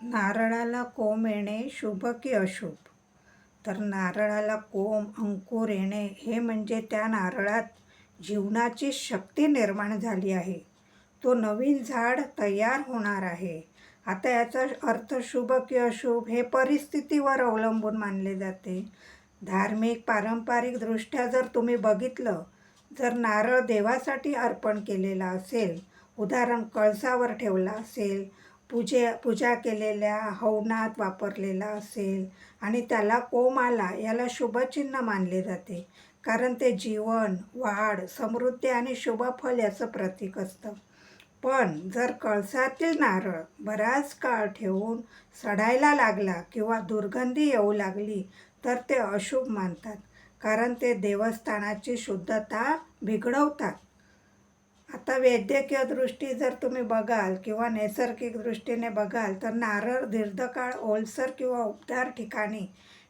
नारळाला कोंब येणे शुभ की अशुभ? तर नारळाला कोंब अंकुर येणे हे म्हणजे त्या नारळात जीवनाची शक्ती निर्माण झाली आहे. तो नवीन झाड तयार होणार आहे. आता याचा अर्थ शुभ की अशुभ हे परिस्थितीवर अवलंबून मानले जाते. धार्मिक पारंपरिकदृष्ट्या जर तुम्ही बघितलं जर नारळ देवासाठी अर्पण केलेला असेल उदाहरण कळसावर ठेवला असेल पूजे पूजा केलेल्या हवनात वापरलेला असेल आणि त्याला कोम आला याला शुभचिन्ह मानले जाते. कारण ते जीवन वाढ समृद्धी आणि शुभफल याचं प्रतीक असतं. पण जर कळसातील नारळ बराच काळ ठेवून सडायला लागला किंवा दुर्गंधी येऊ लागली तर ते अशुभ मानतात. कारण ते देवस्थानाची शुद्धता बिघडवतात. वैद्यकीय दृष्टी जर तुम्ही बघाल किंवा नैसर्गिक दृष्टीने बघाल तर नारळ दीर्घकाळ ओलसर किंवा उबदार ठिकाणी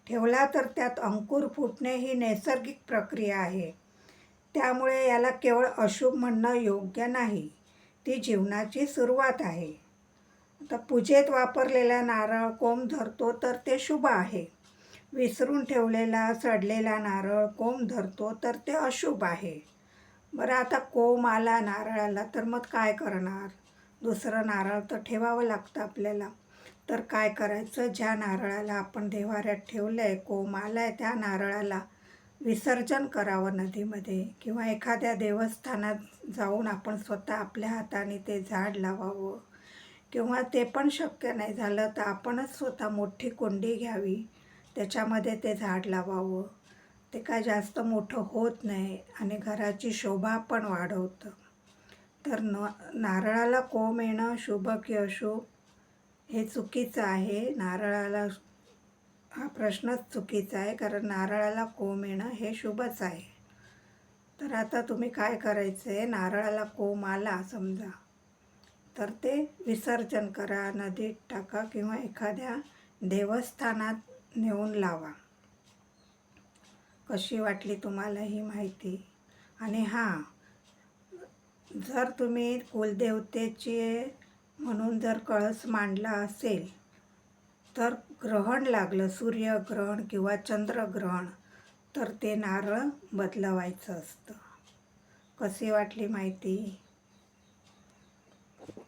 ठेवला तर त्यात अंकुर फुटणे ही नैसर्गिक प्रक्रिया आहे. त्यामुळे याला केवळ अशुभ म्हणणं योग्य नाही. ती जीवनाची सुरुवात आहे. आता पूजेत वापरलेला नारळ कोंब धरतो तर ते शुभ आहे. विसरून ठेवलेला सडलेला नारळ कोंब धरतो तर ते अशुभ आहे. बरं आता कोंब आला नारळाला तर मग काय करणार? दुसरं नारळ तर ठेवावं लागतं आपल्याला. तर काय करायचं? ज्या नारळाला आपण देवाऱ्यात ठेवलं आहे कोंब आला आहे त्या नारळाला विसर्जन करावं नदीमध्ये. किंवा एखाद्या देवस्थानात जाऊन आपण स्वतः आपल्या हाताने ते झाड लावावं. किंवा ते पण शक्य नाही झालं तर आपणच स्वतः मोठी कुंडी घ्यावी. त्याच्यामध्ये ते झाड लावावं. ते काय जास्त मोठं होत नाही आणि घराची शोभा पण वाढवतं. तर न नारळाला कोंब येणं शुभ की अशुभ हे चुकीचं आहे. नारळाला हा प्रश्नच चुकीचा आहे कारण नारळाला कोंब येणं हे शुभच आहे. तर आता तुम्ही काय करायचं आहे नारळाला कोंब आला समजा. तर ते विसर्जन करा नदीत टाका किंवा एखाद्या देवस्थानात नेऊन लावा. कशी वाटली तुम्हाला ही माहिती? आणि हां जर तुम्ही कुलदेवतेचे म्हणून जर कळस मांडला असेल तर ग्रहण लागलं सूर्यग्रहण किंवा चंद्रग्रहण तर ते नारळ बदलवायचं असतं. कशी वाटली माहिती?